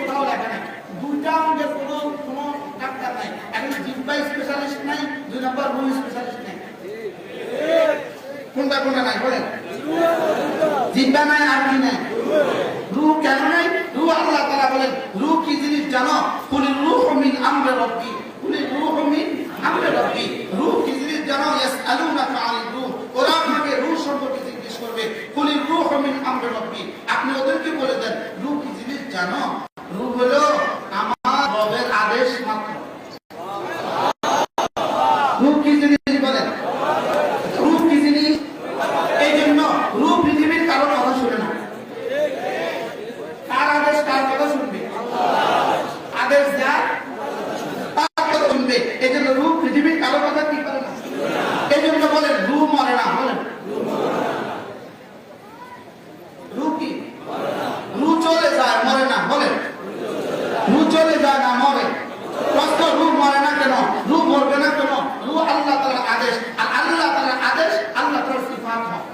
কোথাও লেখা নাই। দুইটা আমাদের কোনো কোনো ডাক্তার নাই। এখন জিব্বাই স্পেশালিস্ট নাই, দুই নম্বর স্পেশালিস্ট নাই। কোনটা কোনটা নাই বলেন? জিব্বা নাই আর কি নাই? কি জিনিস জানো রূহ হলো আমার রবের আদেশ মাত্র রূহ কি জিনিস বলেন রূহ কি জিনিস এই জন্য রূহ পৃথিবীর কারও কথা শুনে না কার আদেশ কার কথা শুনবে আদেশ যার তার কথা শুনবে এই জন্য রূপ পৃথিবীর কারও কথা কি করে না এই জন্য বলেন রূপ মরে না বলেন রূপ কি রু চলে যায় মরে না বলেন রু চলে যায় না মরে প্রশ্ন রূপ মরে না কেন রূপ মরবে না কেন রু আল্লাহ তালার আদেশ আর আল্লাহ তালার আদেশ আল্লাহ তালার সিফাত হয়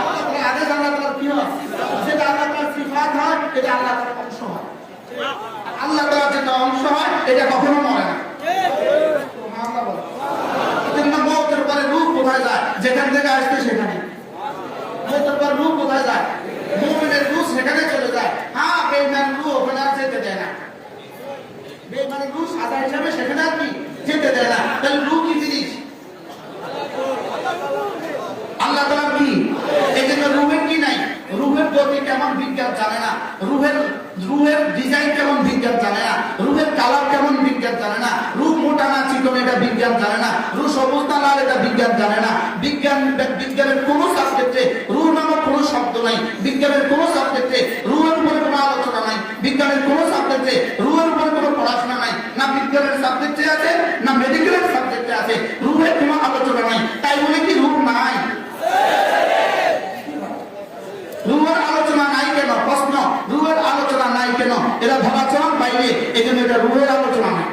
আল্লাহ তাআলার আদেশ যেটা আল্লাহ এটা আল্লাহ তাআলার অংশ হয় আল্লাহ তাআলার যেটা অংশ হয় এটা কখনো মরে না মতের। পরে রূপ কোথায় যায় যেখান থেকে আসছে সেখানে মতের পর রূপ কোথায় যায় মুমিনের রূহ সেখানে চলে যায় হ্যাঁ বেঈমান রূহ ওখানে আর যেতে দেয় না বেঈমানের রূহ সাদা হিসাবে সেখানে আর কি যেতে দেয় না তাহলে রূহ কি জিনিস আল্লাহ তাআলা কি এই জন্য রুহের কি নাই রুহের গতি কেমন বিজ্ঞান জানে না রুহের রুহের ডিজাইন কেমন বিজ্ঞান জানে না রুহের কালার কেমন বিজ্ঞান জানে না রুহ মোটা না চিকন এটা বিজ্ঞান জানে না। রুহ সবুজ না এটা বিজ্ঞান জানে না। বিজ্ঞান, বিজ্ঞানের কোন সাবজেক্টে রুহ নামক কোনো শব্দ নাই। বিজ্ঞানের কোন সাবজেক্টে রুহের উপরে কোনো আলোচনা নাই। বিজ্ঞানের কোন সাবজেক্টে রুহের উপরে কোনো পড়াশোনা নাই। না বিজ্ঞানের সাবজেক্টে আছে, না মেডিকেলের সাবজেক্টে আছে। রুহের কোনো আলোচনা নাই। তাই বলে কি রূপ নাই? রুহের আলোচনা নাই কেন? প্রশ্ন। রুহের আলোচনা নাই কেন? এটা ধরাচরণ বাইরে এই জন্য এটা রুহের আলোচনা নাই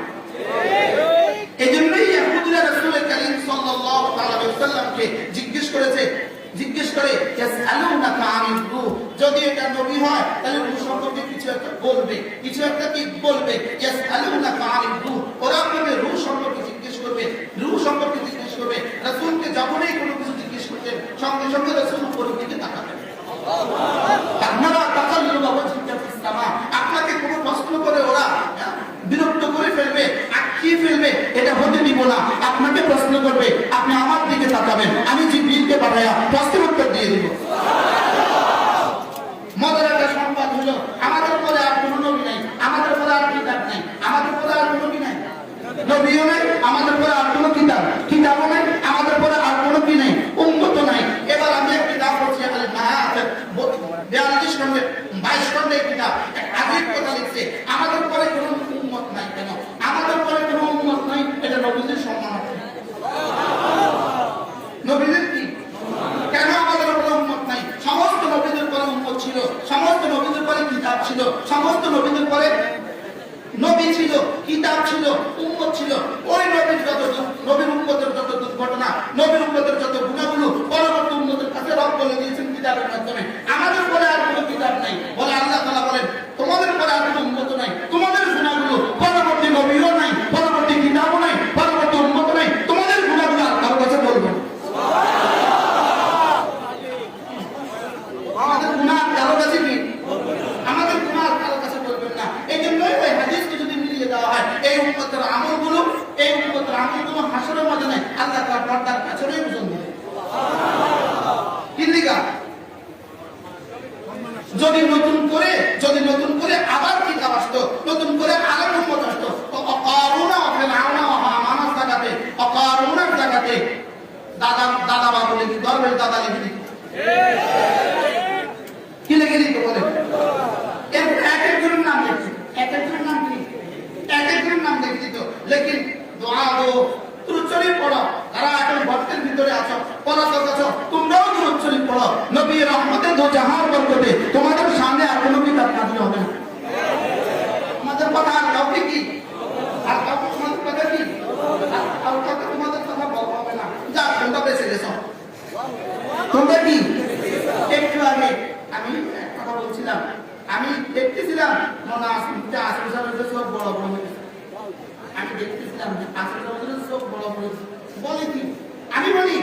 এই জন্যই ইয়াহুদিরা রাসূল করিম সাল্লাল্লাহু আলাইহি ওয়াসাল্লামকে জিজ্ঞেস করেছে জিজ্ঞেস করে ইয়াসআলুনাকা আনির রূহ যদি এটা নবী হয় তাহলে রূহ সম্পর্কে কিছু একটা বলবে কিছু একটা কি বলবে? ওরা আপনাকে রূহ সম্পর্কে জিজ্ঞেস করবে রূহ সম্পর্কে জিজ্ঞেস করবে রাসূলকে যখনই কোনো কিছু জিজ্ঞেস করতেন সঙ্গে সঙ্গে রাসূল উপরের দিকে সামা আপনাকে কোনো প্রশ্ন করে ওরা হ্যাঁ, বিরক্ত করে ফেলবে আটকিয়ে ফেলবে এটা হতে দিব না। আপনাকে প্রশ্ন করবে আপনি আমার দিকে তাকাবেন আমি জিবরিলকে পাঠাইয়া প্রশ্নের উত্তর দিয়ে দিব মজার একটা সংবাদ হলো আমাদের পরে আর কোনো নবী নাই আমাদের পরে আর কিতাব নাই আমাদের পরে আর কোনো নবী নাই নবীও নাই আমাদের পরে আর কোনো কিতাব কিতাবও নাই আমাদের পরে আর কোনো কি নাই উন্মত নাই এবার আমি এক কিতাব পড়ছি বলে না বিয়াল্লিশ খন্ডে বাইশ খন্ডে কিতাব এক কথা লিখছে। আমাদের পরে কোনো উন্মত নাই কেন? আমাদের পরে কোনো উন্মত নাই? এটা নবীদের সম্মানার্থে নবীদের কি? কেন আমাদের উপরে উম্মত নাই? সমস্ত নবীদের পরে উম্মত ছিল। সমস্ত নবীদের পরে কিতাব ছিল। সমস্ত নবীদের পরে নবী ছিল, কিতাব ছিল, উম্মত ছিল। ওই নবীর যত নবীর উম্মতের যত দুর্ঘটনা, নবীর উম্মতের যত গুণাগুলো পরবর্তী কাছে রব বলে দিয়েছেন কিতাবের মাধ্যমে। আমাদের পরে আর কোনো কিতাব নাই। বলে আল্লাহ তালা বলেন, তোমাদের পরে আর কোনো উন্নত নাই। তোমাদের গুণাগুলো পরবর্তী নবীও নাই পরবর্তী কিতাবও নাই পরবর্তী উম্মত নাই তোমাদের গুণাগুলো আর কারও কাছে বলব না। আমাদের গুনাহ কারও কাছে নেই আমাদের গুনাহ কারও কাছে বলবেন না এই জন্যই ওই হাদিসকে যদি মিলিয়ে দেওয়া হয় এই উম্মতের আমলগুলো এই উম্মতের আমলগুলো হাসরের মধ্যে নাই আল্লাহ তাআলা পর্দার পেছনেই ওজন দিবে কিন্দিকা যদি নতুন করে যদি নতুন করে আবার কিতাব আসতো নতুন করে আরেক উম্মত আসতো তো অকারুনা অফেল আওনা মানাস জায়গাতে অকারুনার জায়গাতে দাদা দাদা বাবু লিখি দাদা লিখি কি লিখে দিত বলে? এক একজনের নাম এক একজনের নাম কি? এক একজনের নাম লিখে দিত লেকিন দোয়া বরকতে, তোমাদের সামনে আর হবে কথা আর কি? আর কি? আর তোমাদের কথা বলা হবে না। যা তোমরা বেঁচে গেছো। তোমরা কি? একটু আগে আমি কথা বলছিলাম। আমি দেখতেছিলাম মনে আসতে আসল সব বড় বড় হয়েছে আমি দেখতেছিলাম যে আসল সব বড় বড় হয়েছে। বলে কি? আমি বলি,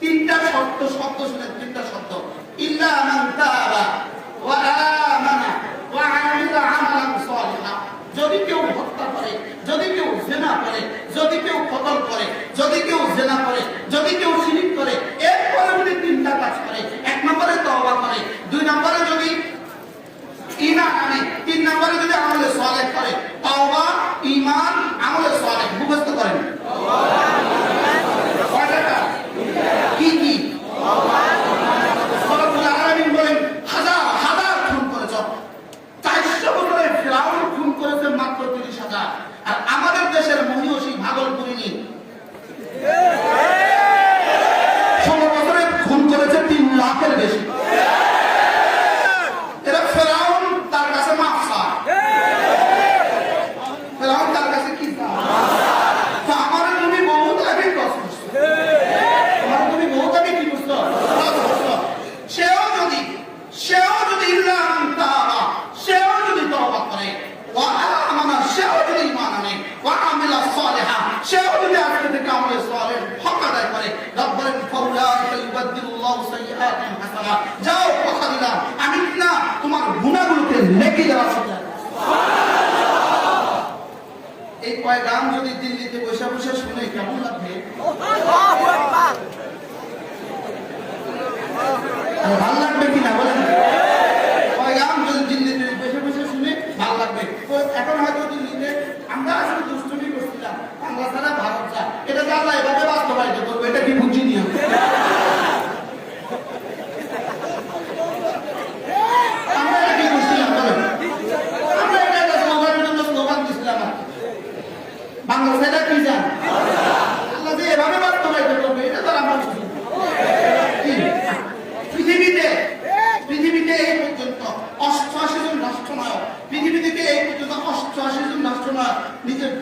তিনটা শর্ত শব্দ শুনে তিনটা শব্দ ইল্লা মান তাবা ওয়া আমানা ওয়া আমিলা আমালান সালিহা যদি কেউ হত্যা করে যদি কেউ জেনা করে যদি কেউ কতল করে যদি কেউ জেনা করে যদি কেউ শিরিক করে এরপরে যদি তিনটা কাজ করে এক নম্বরে তওবা করে দুই নম্বরে যদি ইমান আনে তিন নম্বরে যদি আমলে সালেহ করে তওবা ঈমান আমলে সালেহ মুখস্থ করেন কয়টা কাজ? কি কি রব্বুল আলামিন বলেন হাজার হাজার খুন করেছ চারশো বছরে ফেরাউন খুন করেছে মাত্র তিরিশ হাজার আর আমাদের দেশের মহিষী ভাগলপুরিনী ষোলো বছরে খুন করেছে তিন লাখের বেশি এরা ফেরাউন তার কাছে মাফ চায়। ফেরাউন তার কাছে কি চায়? তো আমার তুমি বহুত আগে কষ্ট করছ। আমার তুমি বহুত আগে কি করছ? কষ্ট করছ। সেও যদি সেও যদি ইল্লা মান তাবা, সেও যদি তওবা করে ওয়া আমানা সেও যদি ঈমান আনে ওয়া আমিলা সালিহা সেও আজকে যাও, কথা আমি না তোমার গুনাহগুলোকে নেকি শিখলাম এই কয় গান যদি দিল্লিতে বসে বসে শুনে কেমন লাগবে আরে ভালো লাগবে কিনা বলেন কয় গান যদি দিল্লিতে বসে বসে শুনে ভালো লাগবে তো এখন হয়তো দিল্লিতে আমরা আসলে দুষ্টুমি করছিলাম বাংলা ছাড়া ভারত চা এটা যা আল্লাহ এভাবে বাস্তবায়িত করব এটা কি বুঝি নিয়ম আমরা এটা কি করছিলাম বলেন আমরা এটা একটা স্লোগানের জন্য স্লোগান দিছিলাম আর কি। বাংলা নিজের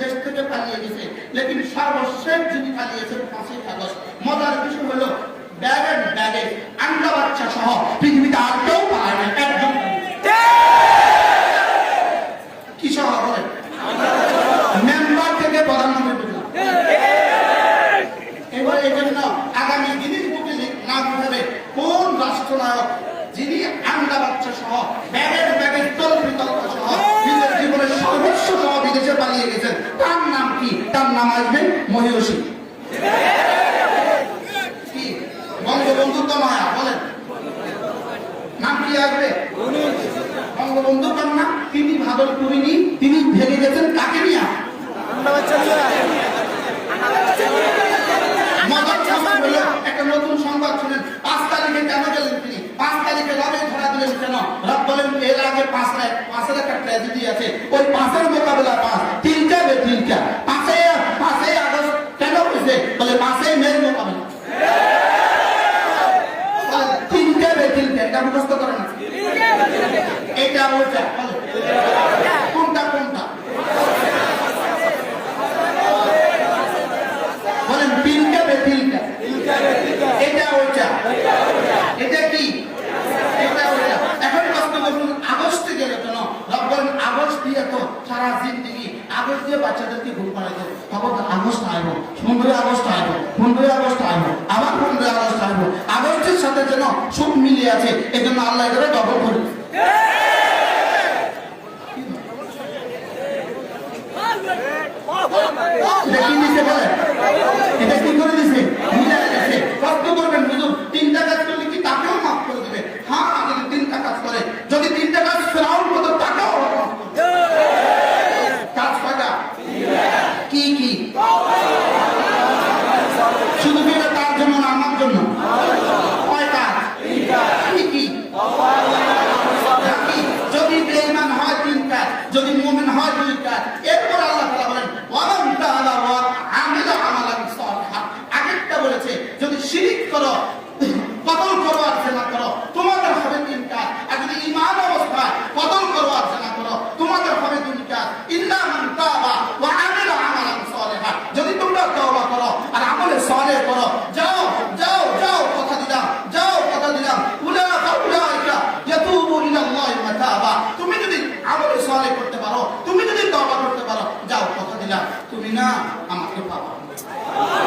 পালিয়ে গেছে, লেকিন সর্বশেষ যিনি পালিয়েছেন পাঁচই আগস্ট। মজার বিষয় হলো ব্যাগের ব্যাগে আন্ডা বাচ্চা সহ পৃথিবীতে আর কেউ পায় না একদম কি সহ বলেন মেম্বার থেকে প্রধানমন্ত্রী পর্যন্ত এবার এই জন্য আগামী দিনের বুকে না হবে কোন রাষ্ট্রনায়ক, যিনি আন্ডা বাচ্চা সহ ব্যাগের ব্যাগের তল বিতর্ক সহ, নিজের জীবনের সর্বস্ব সহ বিদেশে পালিয়ে গেছেন। তার নাম কি? তার নাম আসবে মহিষী। বঙ্গবন্ধু তো নয়া বলেন। নাম কি আসবে? বঙ্গবন্ধু কন্যা তিনি ভাগলপুরিনী তিনি ভেঙে গেছেন কাকে নিয়ে মজার খবর হলো একটা নতুন সংবাদ শুনেন পাঁচ তারিখে কেন গেলেন তিনি পাঁচ তারিখে রবে ধরা দিলেন কেন রব বলেন এর আগে পাঁচ রাত পাঁচের ট্র্যাজেডি আছে ওই পাঁচের মোকাবেলা পাঁচ তিনটা বে তিনটা। পাঁচে পাঁচে আগস্ট কেন হয়েছে? বলে পাঁচে মেয়ের মোকাবেলা। বলে, তিনটা বে তিনটা এটা মুখস্থ করে না। এটা ওইটা বলে। কোনটা কোনটা বলেন তিনটা বে তিনটা এটা ওইটা এটা কি এটা ওইটা এখন প্রশ্ন করুন আগস্টে গেলে কেন রব বলেন আগস্ট দিয়ে তো সারা জিন্দগি আগস্ট দিয়ে বাচ্চাদেরকে ঘুম খবর আগস্ট আসব পনেরোই আগস্ট আসব পনেরোই আগস্ট আসব আবার পনেরোই আগস্ট আসব আগস্টের সাথে যেন সব মিলে আছে এই জন্য আল্লাহ করে ডবল করে দেখি নিতে বলে? আমাকে পাওয়া